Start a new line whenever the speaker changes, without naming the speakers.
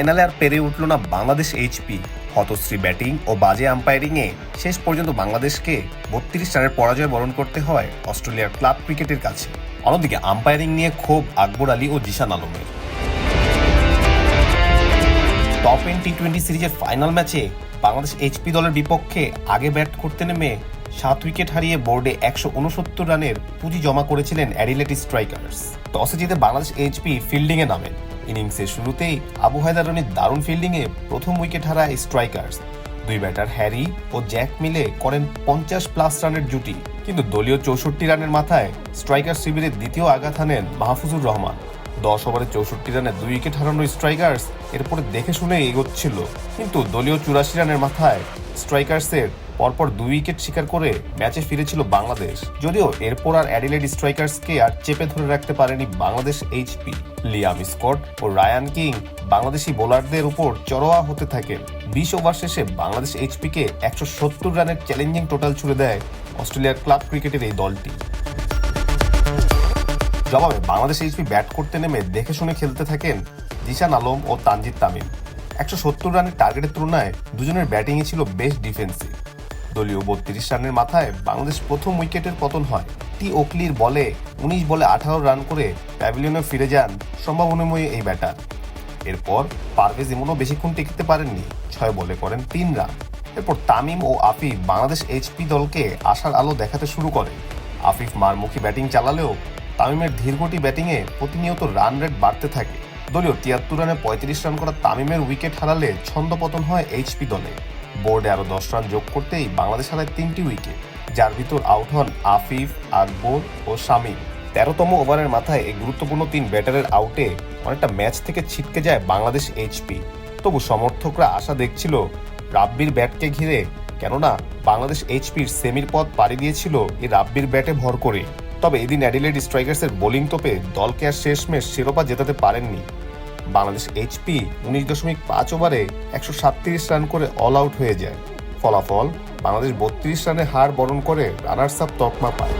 ফাইনালে আর পেরে উঠল না বাংলাদেশ এইচপি হতশ্রী ব্যাটিং ও বাজে আম্পায়ারিংয়ে শেষ পর্যন্ত বাংলাদেশকে বত্রিশ রানের পরাজয় বরণ করতে হয় অস্ট্রেলিয়ার ক্লাব ক্রিকেটের কাছে। অন্যদিকে আম্পায়ারিং নিয়ে ক্ষোভ আকবর আলী ও জিশান আলমের। টপ এন টি টোয়েন্টি সিরিজের ফাইনাল ম্যাচে বাংলাদেশ এইচপি দলের বিপক্ষে আগে ব্যাট করতে নেমে সাত উইকেট হারিয়ে বোর্ডে একশো উনসত্তর রানের পুঁজি জমা করেছিলেন অ্যাডিলেট স্ট্রাইকার্স। টসে জিতে বাংলাদেশ এইচপি ফিল্ডিংয়ে নামেন। ইনিংসের শুরুতেই আবু হায়দার রনির দারুণ ফিল্ডিংয়ে প্রথম উইকেট হারায় স্ট্রাইকার্স। দুই ব্যাটার হ্যারি ও জ্যাক মিলে করেন পঞ্চাশ প্লাস রানের জুটি, কিন্তু দলীয় চৌষট্টি রানের মাথায় স্ট্রাইকার শিবিরের দ্বিতীয় আঘাত হানেন মাহফুজুর রহমান। দশ ওভারে চৌষট্টি রানে দুই উইকেট হারানো স্ট্রাইকার্স এরপরে দেখে শুনে এগোচ্ছিল, কিন্তু দলীয় চুরাশি রানের মাথায় স্ট্রাইকার্সের পরপর দুই উইকেট শিকার করে ম্যাচে ফিরেছিল বাংলাদেশ। যদিও এরপর আর অ্যাডিলেড স্ট্রাইকার্সকে আর চেপে ধরে রাখতে পারেনি বাংলাদেশ এইচপি। লিয়াম স্কট ও রায়ান কিং বাংলাদেশি বোলারদের উপর চড়োয়া হতে থাকেন। বিশ ওভার শেষে বাংলাদেশ এইচপিকে একশো সত্তর রানের চ্যালেঞ্জিং টোটাল ছুড়ে দেয় অস্ট্রেলিয়ার ক্লাব ক্রিকেটের এই দলটি। জবাবে বাংলাদেশ এইচপি ব্যাট করতে নেমে দেখে শুনে খেলতে থাকেন জিশান আলম ও তানজিদ তামিম। একশো সত্তর রানের টার্গেটের তুলনায় দুজনের ব্যাটিংয়ে ছিল বেশ ডিফেন্সিভ। দলীয় বত্রিশ রানের মাথায় বাংলাদেশ প্রথম উইকেটের পতন হয়। টি ওকলির বলে উনিশ বলে আঠারো রান করে প্যাভিলিয়নে ফিরে যান সম্ভাবনাময়ী এই ব্যাটার। এরপর পারভেজ ইমনও বেশিক্ষণ টিকতে পারেননি, ছয় বলে করেন তিন রান। এরপর তামিম ও আফিফ বাংলাদেশ এইচপি দলকে আশার আলো দেখাতে শুরু করে আফিফ মারমুখী ব্যাটিং চালালেও তামিমের ধীরগতি ব্যাটিংয়ে প্রতিনিয়ত রান রেট বাড়তে থাকে। দলীয় তিয়াত্তর রানে পঁয়ত্রিশ রান করা তামিমের উইকেট হারালে ছন্দপতন হয় এইচপি দলে। বোর্ডে আরও দশ রান যোগ করতেই বাংলাদেশ হারায় তিনটি উইকেট, যার ভিতর আউট হন আফিফ, আকবর ও শামীম। তেরোতম ওভারের মাথায় এই গুরুত্বপূর্ণ তিন ব্যাটারের আউটে অনেকটা ম্যাচ থেকে ছিটকে যায় বাংলাদেশ এইচপি তবু সমর্থকরা আশা দেখছিল রাব্বির ব্যাটকে ঘিরে, কেননা বাংলাদেশ এইচপির সেমির পথ পাড়ি দিয়েছিল এই রাব্বির ব্যাটে ভর করে। তবে এদিন অ্যাডিলেড স্ট্রাইকার্সের বোলিং তোপে দলকে আর শেষমেশ শিরোপা জেতাতে পারেননি বাংলাদেশ এইচপি উনিশ দশমিক পাঁচ ওভারে একশো সাতত্রিশ রান করে অল আউট হয়ে যায়। ফলাফল বাংলাদেশ বত্রিশ রানে হার বরণ করে রানার্স আপ তকমা পায়।